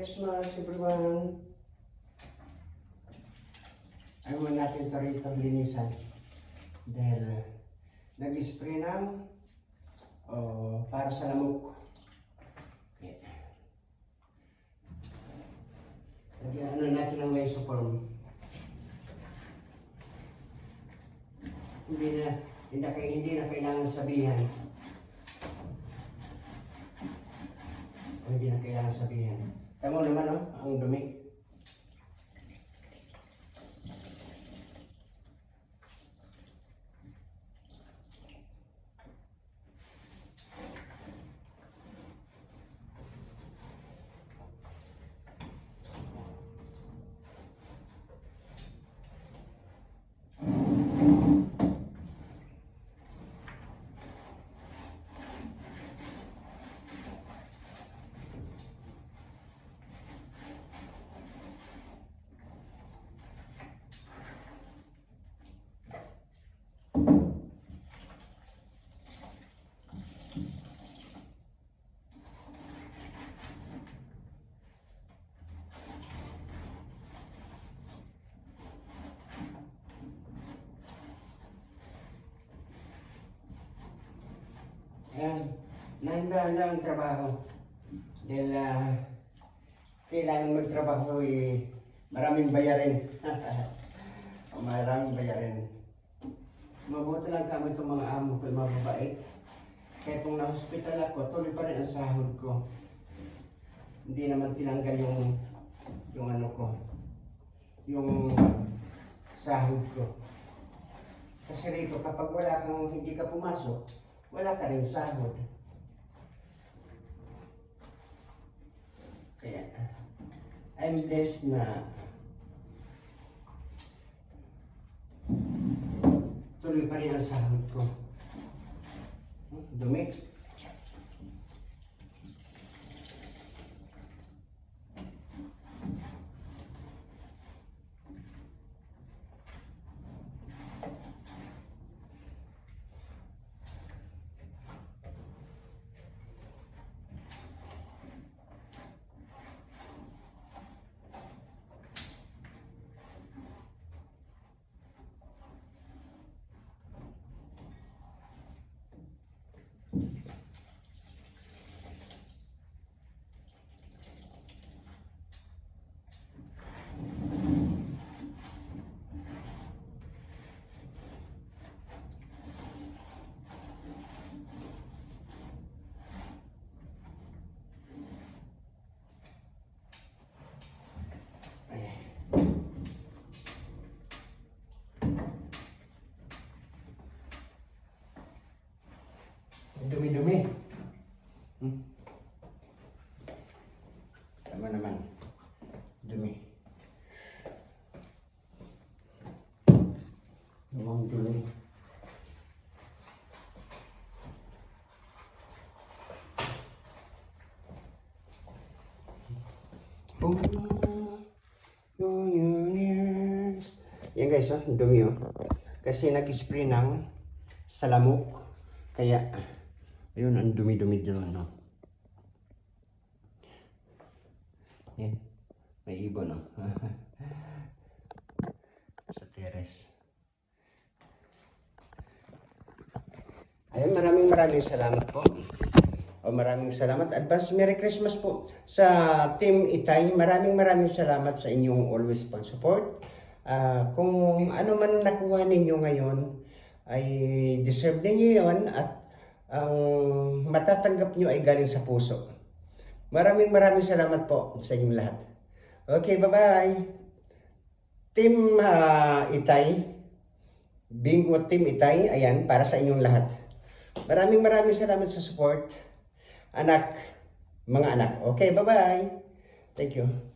Christmas, everyone. Ayaw natin ito rito linisan. Dahil uh, nag-spray ng oh, para sa lamok. Okay. Lagyan ano natin ng isoform. Hindi na, hindi na, hindi na kailangan sabihan. Hindi na kailangan sabihin. Tama naman, no? Ang dumi. Ayan. Nahandaan lang ang trabaho. Dahil ah, kailangan magtrabaho eh, maraming bayarin. maraming bayarin. Mabuti lang kami itong mga amo ko, mga mabait. Kaya kung na-hospital ako, tuloy pa rin ang sahod ko. Hindi naman tinanggal yung yung ano ko, yung sahod ko. Kasi rito, kapag wala kang hindi ka pumasok, wala ka rin sahod. Kaya, I'm blessed na tuloy pa rin ang sahod ko. Dumi. Ayan. Ang Dumi-dumi. Hmm. Naman. Dumi. Ang dumi. Oh, oh, ears. Yan guys, oh, dumi oh. Kasi nag-spray ng salamok. Kaya, ayun, ang dumi-dumi dyan, no? Yan. May ibon, no? Sa teres. Ayun, maraming maraming salamat po. O maraming salamat. Advance Merry Christmas po sa Team Itay. Maraming maraming salamat sa inyong always pang support. Ah, kung ano man nakuha ninyo ngayon, ay deserve ninyo yon at ang matatanggap nyo ay galing sa puso. Maraming maraming salamat po sa inyong lahat. Okay, bye-bye. Team ah, Itay, Bingo Team Itay, ayan, para sa inyong lahat. Maraming maraming salamat sa support. Anak, mga anak. Okay, bye-bye. Thank you.